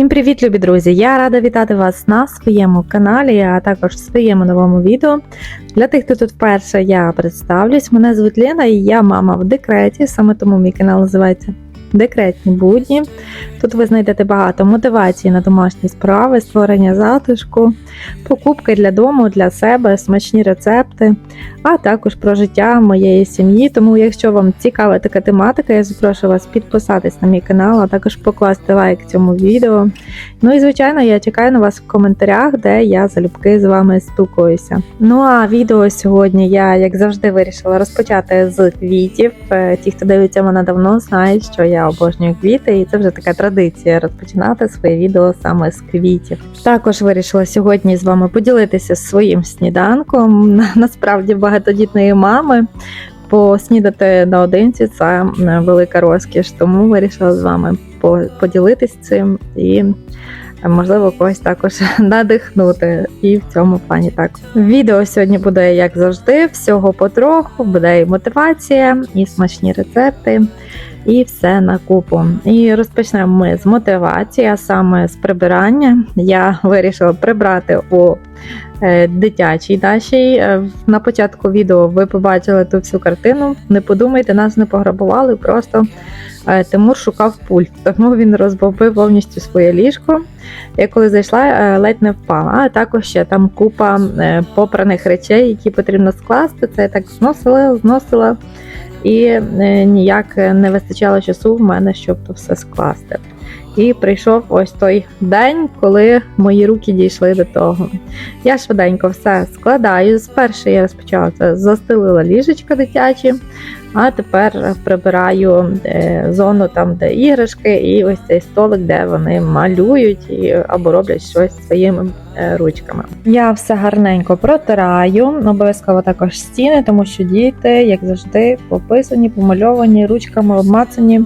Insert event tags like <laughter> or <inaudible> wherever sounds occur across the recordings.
Всім привіт, любі друзі! Я рада вітати вас на своєму каналі, а також в своєму новому відео. Для тих, хто тут вперше, я представлюсь. Мене звуть Лена і я мама в декреті, саме тому мій канал називається Декретні будні. Тут ви знайдете багато мотивації на домашні справи, створення затишку, покупки для дому, для себе, смачні рецепти, а також про життя моєї сім'ї. Тому, якщо вам цікава така тематика, я запрошую вас підписатись на мій канал, а також покласти лайк цьому відео. Ну і звичайно, я чекаю на вас в коментарях, де я залюбки з вами спілкуюся. Ну а відео сьогодні я, як завжди, вирішила розпочати з квітів. Е, Ті, хто дивиться мене давно, знають, що я обожнюю квіти, і це вже така традиція розпочинати своє відео саме з квітів. Також вирішила сьогодні з вами поділитися своїм сніданком. <laughs> Насправді багатодітної мами. Поснідати наодинці це велика розкіш, тому вирішила з вами по- поділитись цим і можливо когось також <laughs> надихнути. І в цьому плані так. Відео сьогодні буде, як завжди, всього потроху, буде і мотивація, і смачні рецепти. І все на купу. І розпочнемо ми з мотивації, а саме з прибирання. Я вирішила прибрати у е, дитячій нашій. Е, На початку відео ви побачили ту всю картину. Не подумайте, нас не пограбували, просто е, Тимур шукав пульт, тому він розбомбив повністю своє ліжко. Я коли зайшла, ледь не впала. А також ще там купа попраних речей, які потрібно скласти. Це я так зносила, зносила. І е, ніяк не вистачало часу в мене, щоб то все скласти. І прийшов ось той день, коли мої руки дійшли до того. Я швиденько все складаю. Спершу я розпочала це застелила ліжечко дитячі, а тепер прибираю е, зону там, де іграшки, і ось цей столик, де вони малюють і, або роблять щось своїми е, ручками. Я все гарненько протираю, обов'язково також стіни, тому що діти, як завжди, пописані, помальовані, ручками обмацані,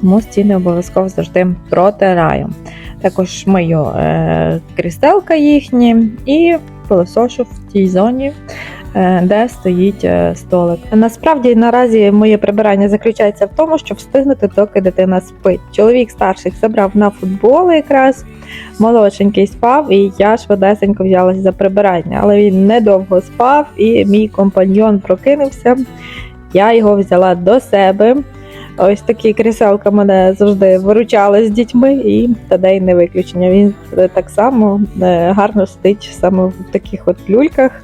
тому стіни обов'язково завжди протираю. Також мию е, крістелка їхні і пилосошу в тій зоні, е, де стоїть е, столик. Насправді наразі моє прибирання заключається в тому, щоб встигнути, доки дитина спить. Чоловік старший забрав на футбол якраз, молодшенький спав, і я швидесенько взялася за прибирання, але він недовго спав, і мій компаньйон прокинувся. Я його взяла до себе. Ось такі кріселка мене завжди виручали з дітьми, і Тадей не виключення. Він е, так само е, гарно сидить саме в таких от люльках,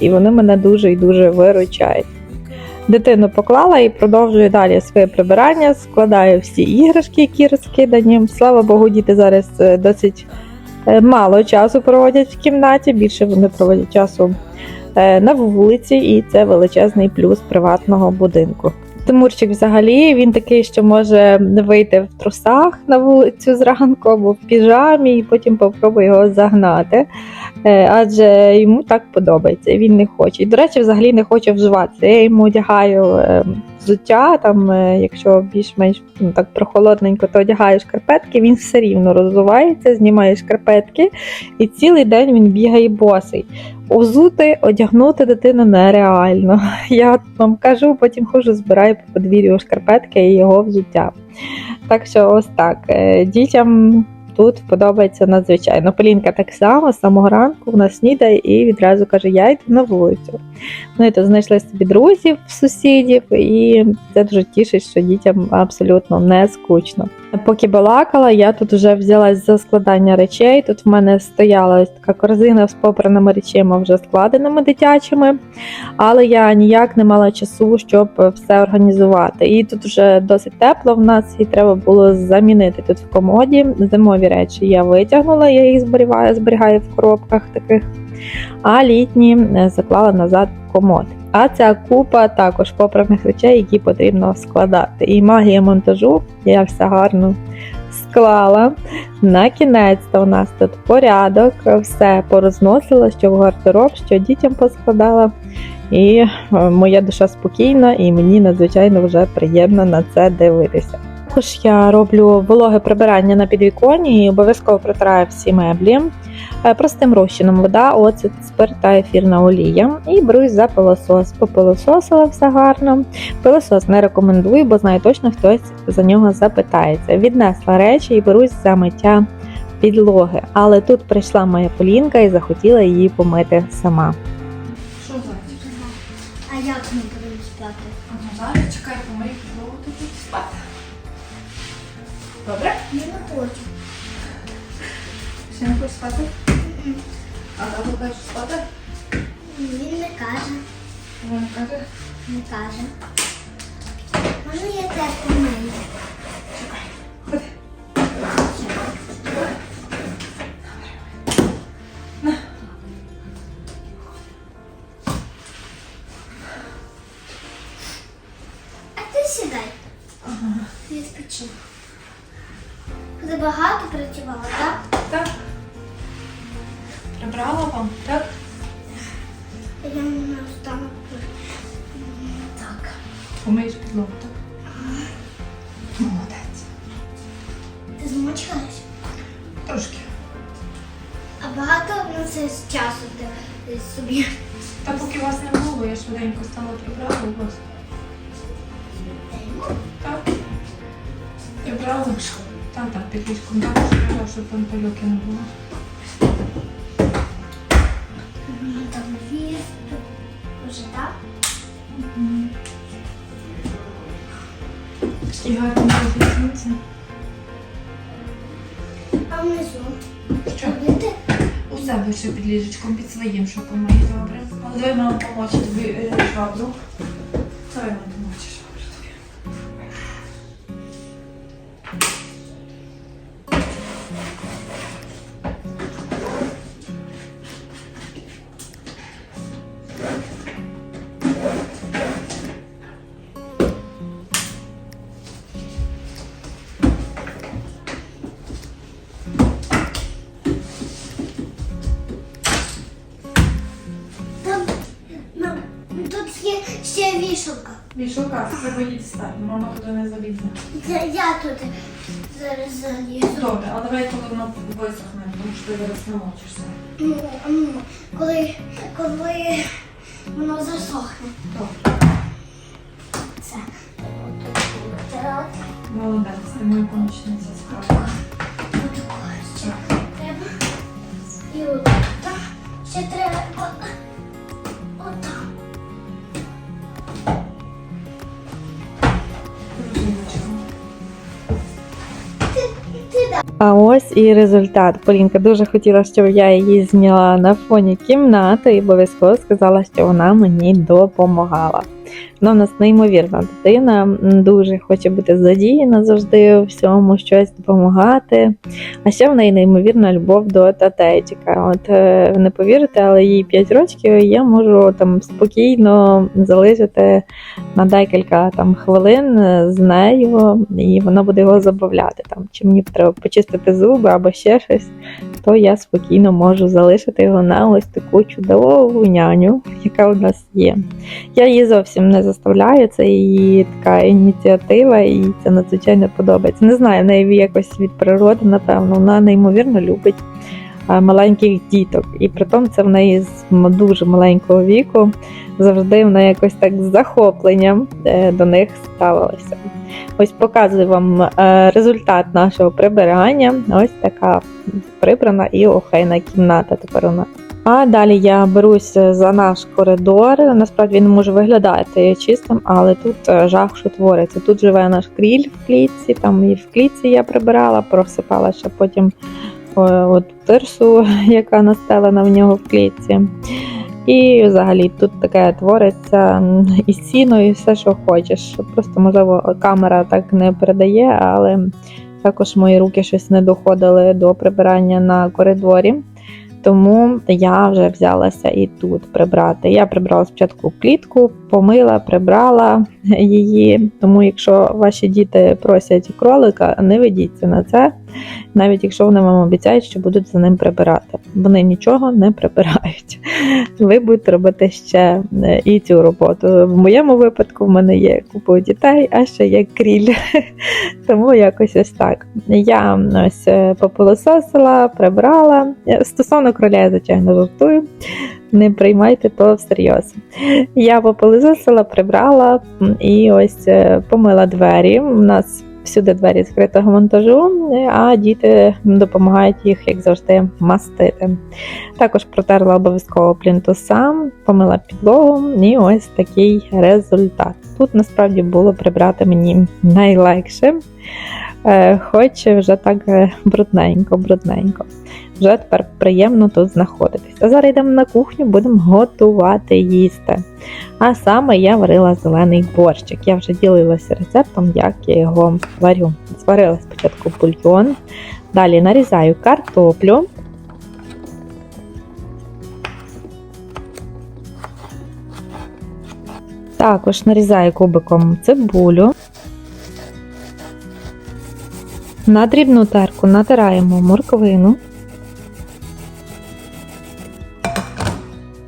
і вони мене дуже і дуже виручають. Дитину поклала і продовжую далі своє прибирання, складаю всі іграшки, які розкидані. Слава Богу, діти зараз е, досить мало часу проводять в кімнаті, більше вони проводять часу на вулиці, і це величезний плюс приватного будинку. Тимурчик взагалі він такий, що може вийти в трусах на вулицю зранку або в піжамі, і потім попробує його загнати. Е, Адже йому так подобається, він не хоче. І, до речі, взагалі не хоче вживатися. Я йому одягаю е, взуття, там, е, якщо більш-менш ну, так прохолодненько, то одягаю шкарпетки, він все рівно розвивається, знімає шкарпетки, і цілий день він бігає босий. Узути, одягнути дитину нереально. Я вам кажу, потім хожу, збираю по подвір'ю шкарпетки і його взуття. Так що ось так. Е, Дітям тут подобається надзвичайно. Полінка так само з самого ранку вона снідає і відразу каже: Я йду на вулицю. Вони то знайшли собі друзів, сусідів, і це дуже тішить, що дітям абсолютно не скучно. Поки балакала, я тут вже взялась за складання речей. Тут в мене стояла така корзина з попраними речима, вже складеними дитячими, але я ніяк не мала часу, щоб все організувати. І тут вже досить тепло в нас, і треба було замінити тут в комоді. Зимові речі я витягнула, я їх зберігаю, зберігаю в коробках таких, а літні е, заклала назад в комод. А ця купа також попраних речей, які потрібно складати. І магія монтажу я все гарно склала. На кінець у нас тут порядок, все порозносила, що в гардероб, що дітям поскладала. І е, моя душа спокійна, і мені надзвичайно вже приємно на це дивитися. Також я роблю вологе прибирання на підвіконні і обов'язково протираю всі меблі. Е, Простим розчином вода, оцет, спирт та ефірна олія. І берусь за пилосос. Попилососила все гарно. Пилосос не рекомендую, бо знаю точно хтось за нього запитається. Віднесла речі і берусь за миття підлоги. Але тут прийшла моя Полінка і захотіла її помити сама. Що? А як Я не хочу. Ще не хочеш спати? А тато каже спати? Він не каже, не каже, не каже. Можна я теж помию? Багато працювала, так? Так. Прибрала вам, так? Я не остану. Так. Помиєш підлогу, так? Молодець. Ти змочилась? Трошки. А багато на це з часу ти, собі. Та поки вас не було, я швиденько стала прибрала у вас. Так. Прибрала. Там так, під ліжком так щоб там пильоки не було. Ну, Там дві. Уже так? І гарно сонце. А внизу. Що? Робити? У себе ще під ліжечком, під своїм, що помиє, добре. Але давай мама помочить тобі е, швабру. Давай мама помочить Вішалка, треба її дістати, мама туди не залізне. Я, я тут зараз залізу. Добре, а давай коли воно висохне, тому що ти зараз намочишся. Ну, ну, коли, коли воно засохне. Добре. Це. Молодець, ти моя помічниця А ось і результат. Полінка дуже хотіла, щоб я її зняла на фоні кімнати і обов'язково сказала, що вона мені допомагала. Вона в нас неймовірна дитина, дуже хоче бути задіяна завжди всьому, щось допомагати. А ще в неї неймовірна любов до татейчика. От е, не повірите, але їй 5 років, і я можу там спокійно залишити на декілька там хвилин е, з нею, і вона буде його забавляти. Там чи мені треба почистити зуби або ще щось, то я спокійно можу залишити його на ось таку чудову няню, яка у нас є. Я її зовсім не заставляю, це її така ініціатива, і це надзвичайно подобається. Не знаю, в неї якось від природи, напевно, вона неймовірно любить маленьких діток. І при тому це в неї з дуже маленького віку завжди вона якось так з захопленням е, до них ставилася. Ось показую вам е, результат нашого прибирання. Ось така прибрана і охайна кімната тепер у нас. А далі я берусь за наш коридор. Насправді він може виглядати чистим, але тут е, жах, що твориться. Тут живе наш кріль в клітці, там і в клітці я прибирала, просипала ще потім е, от тирсу, <laughs> яка настелена в нього в клітці. І взагалі тут таке твориться і сіно, і все, що хочеш. Просто, можливо, камера так не передає, але також мої руки щось не доходили до прибирання на коридорі. Тому я вже взялася і тут прибрати. Я прибрала спочатку клітку, помила, прибрала <laughs> її. Тому, якщо ваші діти просять кролика, не ведіться на це, навіть якщо вони вам обіцяють, що будуть за ним прибирати. Вони нічого не прибирають. Ви будете робити ще е, і цю роботу. В моєму випадку в мене є купа дітей, а ще є кріль. <laughs> Тому якось ось так. Я ось е, попилососила, прибрала. Е, Стосовно кроля, я звичайно жартую. Не приймайте то всерйоз. Я попилососила, прибрала і ось помила двері. У нас всюди двері скритого монтажу, е, а діти допомагають їх, як завжди, мастити. Також протерла обов'язково плінтусам, помила підлогу, і ось такий результат. Тут насправді було прибрати мені найлегше, е, хоч вже так е, брудненько, брудненько. Вже тепер приємно тут знаходитись. А зараз йдемо на кухню, будемо готувати їсти. А саме я варила зелений борщик. Я вже ділилася рецептом, як я його варю. Зварила спочатку бульйон, далі нарізаю картоплю. Також нарізаю кубиком цибулю. На дрібну терку натираємо морквину.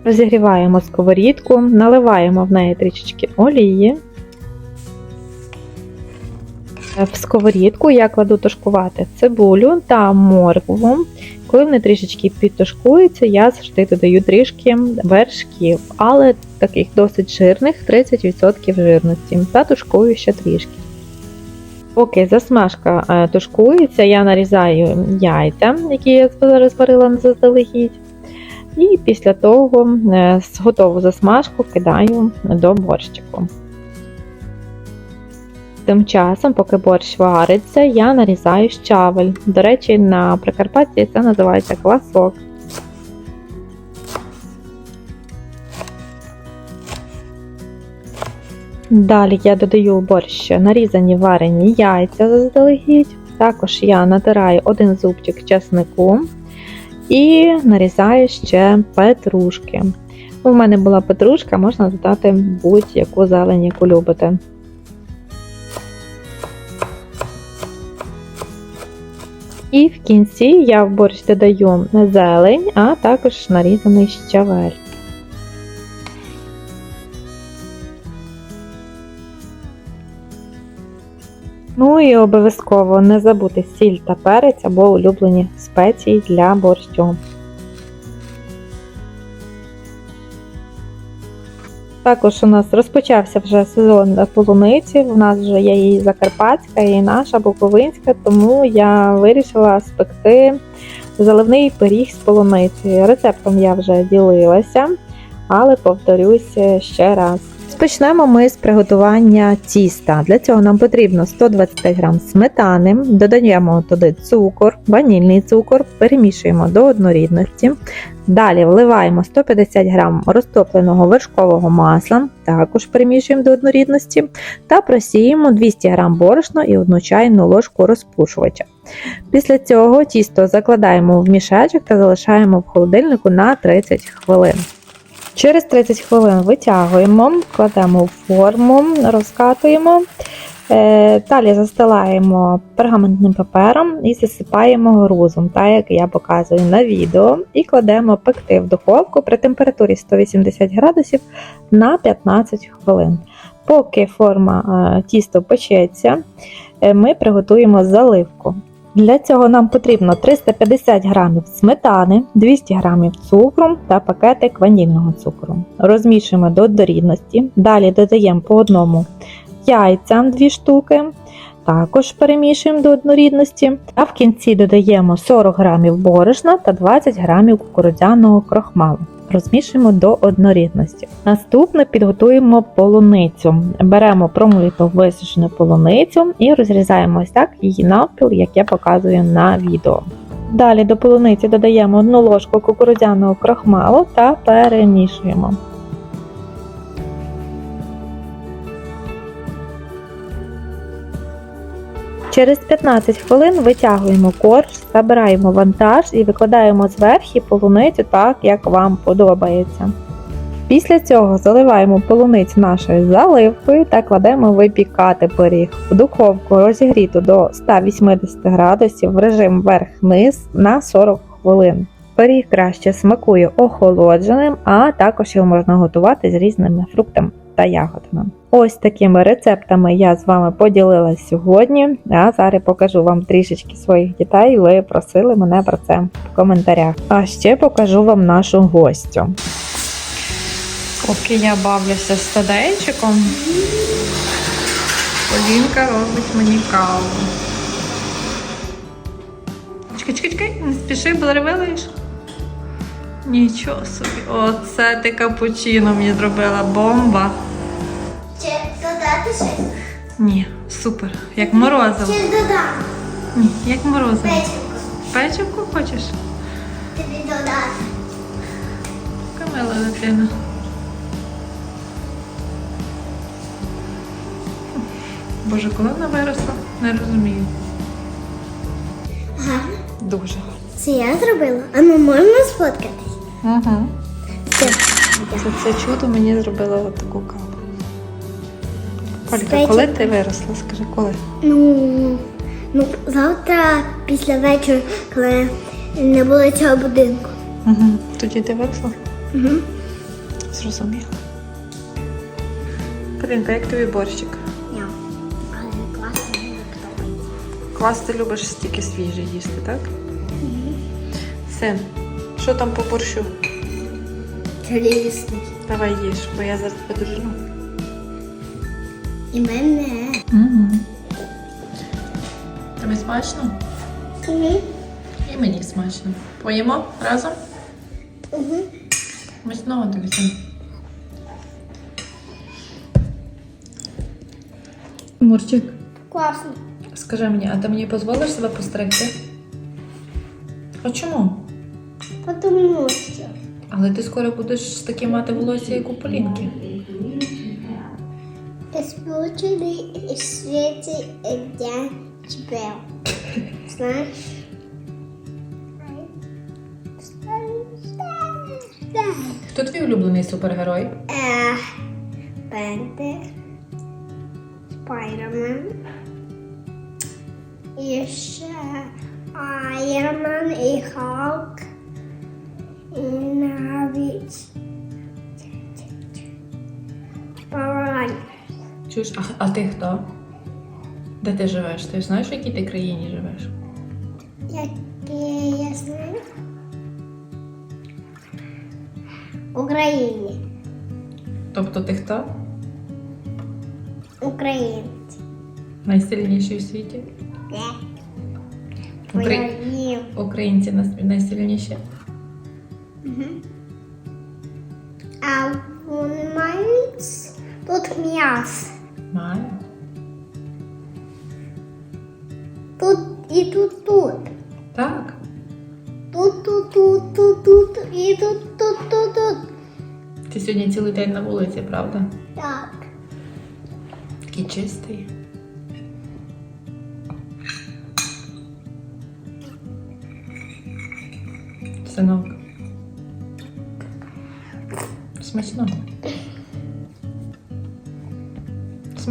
Розігріваємо сковорідку, наливаємо в неї трішечки олії. В сковорідку я кладу тушкувати цибулю та моркву. Коли вони трішечки підтушкуються, я завжди додаю трішки вершків, але таких досить жирних 30% жирності, та тушкую ще трішки. Поки засмажка е, тушкується, я нарізаю яйця, які я зараз варила заздалегідь. І після того е, готову засмажку кидаю до борщику. Тим часом, поки борщ вариться, я нарізаю щавель. До речі, на Прикарпатті це називається квасок. Далі я додаю в борщ нарізані варені яйця заздалегідь. Також я натираю один зубчик чеснику і нарізаю ще петрушки. У мене була петрушка, можна додати будь-яку зелень, яку любите. І в кінці я в борщ додаю зелень, а також нарізаний щавель. Ну і обов'язково не забути сіль та перець або улюблені спеції для борщу. Також у нас розпочався вже сезон полуниці. У нас вже є і закарпатська, і наша буковинська, тому я вирішила спекти заливний пиріг з полуниці. Рецептом я вже ділилася, але повторюсь ще раз. Почнемо ми з приготування тіста. Для цього нам потрібно 125 г сметани, додаємо туди цукор, ванільний цукор, перемішуємо до однорідності. Далі вливаємо 150 г розтопленого вершкового масла, також перемішуємо до однорідності, та просіємо 200 г борошна і 1 чайну ложку розпушувача. Після цього тісто закладаємо в мішечок та залишаємо в холодильнику на 30 хвилин. Через 30 хвилин витягуємо, кладемо в форму, розкатуємо. Е, Далі застилаємо пергаментним папером і засипаємо грузом, так як я показую на відео, і кладемо пекти в духовку при температурі 180 градусів на 15 хвилин. Поки форма е, тісто печеться, е, ми приготуємо заливку. Для цього нам потрібно 350 г сметани, 200 г цукру та пакетик ванільного цукру. Розмішуємо до дорідності. Далі додаємо по одному яйця 2 штуки. Також перемішуємо до однорідності. А в кінці додаємо 40 г борошна та 20 г кукурудзяного крохмалу. Розмішуємо до однорідності. Наступне підготуємо полуницю. Беремо промиту висушену полуницю і розрізаємо ось так її навпіл, як я показую на відео. Далі до полуниці додаємо 1 ложку кукурудзяного крохмалу та перемішуємо. Через 15 хвилин витягуємо корж, забираємо вантаж і викладаємо зверху полуницю так, як вам подобається. Після цього заливаємо полуницю нашою заливкою та кладемо випікати пиріг в духовку розігріту до 180 градусів в режим верх-низ на 40 хвилин. Пиріг краще смакує охолодженим, а також його можна готувати з різними фруктами та ягодами. Ось такими рецептами я з вами поділилась сьогодні. А зараз покажу вам трішечки своїх дітей. Ви просили мене про це в коментарях. А ще покажу вам нашу гостю. Поки я бавлюся з стадейчиком, Полінка робить мені каву. Чекай, чекай, чекай, не спіши, бо заревелиш. Нічого собі. Оце ти капучино мені зробила бомба. Чи додати щось? Ні, супер. Як морозиво. Чи додам? Ні, як морозиво. Печеньку. Печивку хочеш? Тобі додати. Камила дитина. Боже, коли вона виросла? Не розумію. Гарно. Дуже. Це я зробила. А ми можемо сфоткатись? Все. За це чудо мені зробила таку каву. Ольга, коли ти виросла? Скажи, коли? Ну, ну, завтра після вечора, коли не було цього будинку. Угу. Тоді ти виросла? Угу. Зрозуміла. Полінка, як тобі борщик? Я. Але класно не подобається. Квас ти любиш стільки свіжий їсти, так? Син, що там по борщу? Чарівісний. Давай їж, бо я зараз подержу. І мене. Угу. Тобі смачно? Угу. І мені смачно. Поїмо разом? Угу. Тобі син. Мурчик, Класно. скажи мені, а ти мені дозволиш себе постригти? А чому? Тому що. Але ти скоро будеш таке мати волосся, як у Полінки. Сполучений світі день чбел. Знаєш? Хто твій улюблений супергерой? Е, Пентер, Спайдермен, і ще Айронмен і Халк, і навіть Чуєш, а, а ти хто? Де ти живеш? Ти знаєш, в якій ти країні живеш? Які я знаю? Україні. Тобто ти хто? Українці. Найсильніший у світі? Де? Укра... Українці. Найсильніші. А вони мають тут м'ясо. Маю. Тут і тут тут. Так. Тут, тут, тут, тут, тут і тут, тут, тут, тут. Ти сьогодні цілий день на вулиці, правда? Так. Такий чистий. Синок. Смачно.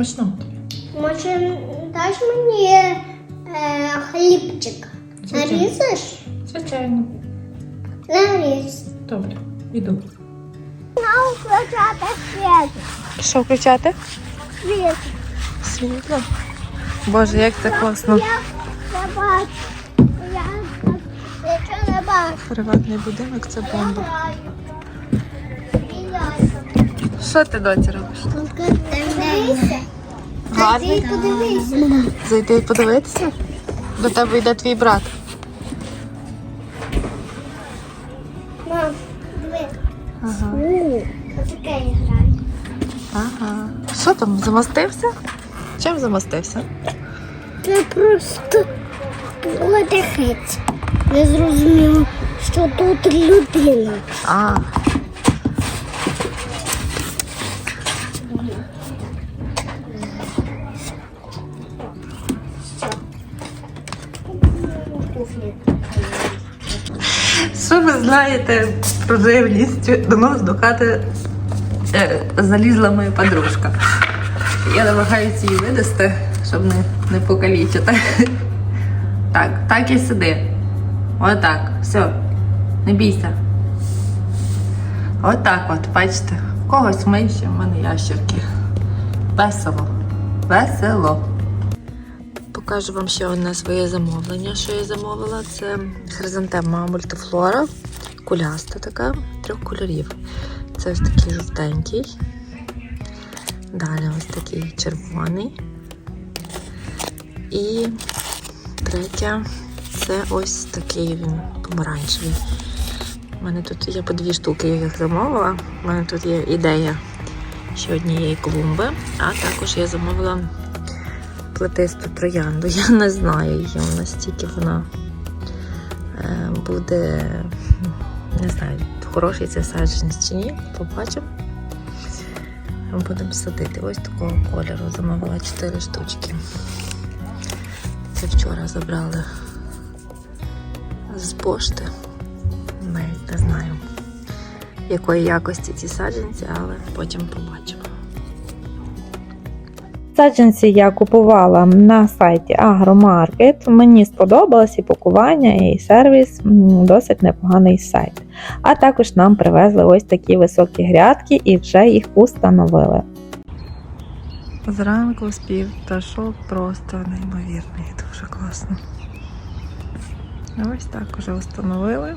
Смачно тобі. Може, даш мені е, хлібчик? Звичайно. Нарізаш? Звичайно. Наріз. Добре, іду. Включати. Що включати? Світ. Світло. Боже, як це класно. Я не бачу. Я нічого не бачу. Приватний будинок це бомба. Що ти доці робиш? Гарний? Ти подивися. Зайти подивитися? До тебе йде твій брат. Мам, диви. Ага. Ось я граю. Ага. Що там, замостився? Чим замостився? Це просто подихець. Не зрозуміло, що тут людина. А. Що ви знаєте про живність? До нас до хати е, залізла моя подружка. Я намагаюся її видасти, щоб не, не покалічити. Так, так і сиди. Отак. Все. Не бійся. Отак от, бачите. В когось менше, в мене ящерки. Весело. Весело. Покажу вам ще одне своє замовлення, що я замовила. Це хризантема мультифлора, куляста така, трьох кольорів. Це ось такий жовтенький. Далі ось такий червоний. І третя це ось такий він помаранчевий. У мене тут є по дві штуки, я їх замовила. У мене тут є ідея ще однієї клумби, а також я замовила плетисту троянду. <laughs> Я не знаю її, настільки вона е, буде, не знаю, хороший це саджанець чи ні. Побачимо. Будемо садити. Ось такого кольору. Замовила 4 штучки. Це вчора забрали з пошти. Навіть не знаю, якої якості ці саджанці, але потім побачимо. Саджанці я купувала на сайті Агромаркет. Мені сподобалось і пакування, і сервіс досить непоганий сайт. А також нам привезли ось такі високі грядки і вже їх установили. Зранку спів пташок просто неймовірний, дуже класно. Ось так уже встановили.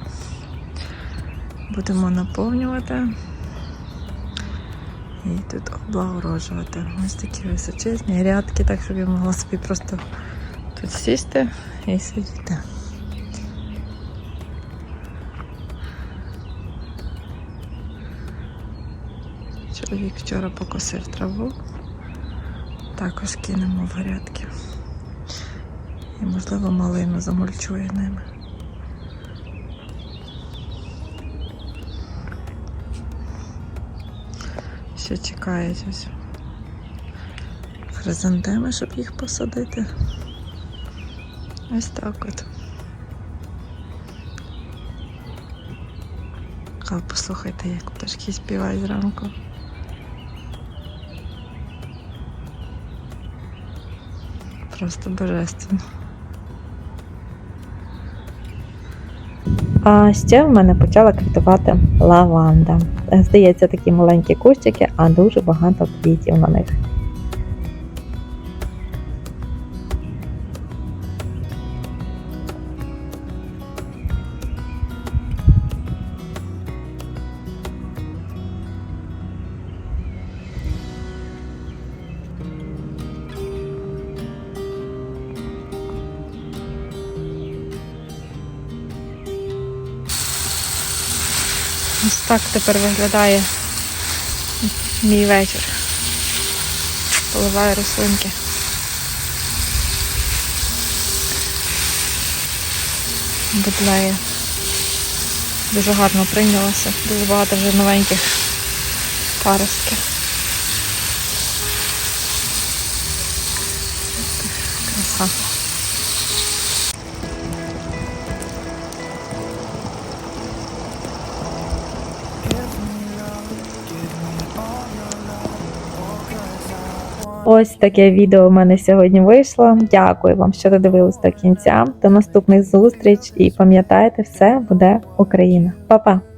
Будемо наповнювати і тут облагороджувати. Ось такі височезні грядки, так щоб я могла собі просто тут сісти і сидіти. Чоловік вчора покосив траву, також кинемо в грядки. І, можливо, малину замульчує ними. Ще чекають ось хризантеми, щоб їх посадити. Ось так от. А послухайте, як пташки співають зранку. Просто божественно. А ще в мене почала квітувати лаванда. Здається, такі маленькі кущики, а дуже багато квітів на них. Ось так тепер виглядає мій вечір. Поливаю рослинки. Будлеє. Дуже гарно прийнялося. Дуже багато вже новеньких паростків. Ось таке відео в мене сьогодні вийшло. Дякую вам, що додивились до кінця. До наступних зустріч і пам'ятайте, все буде Україна. Па-па!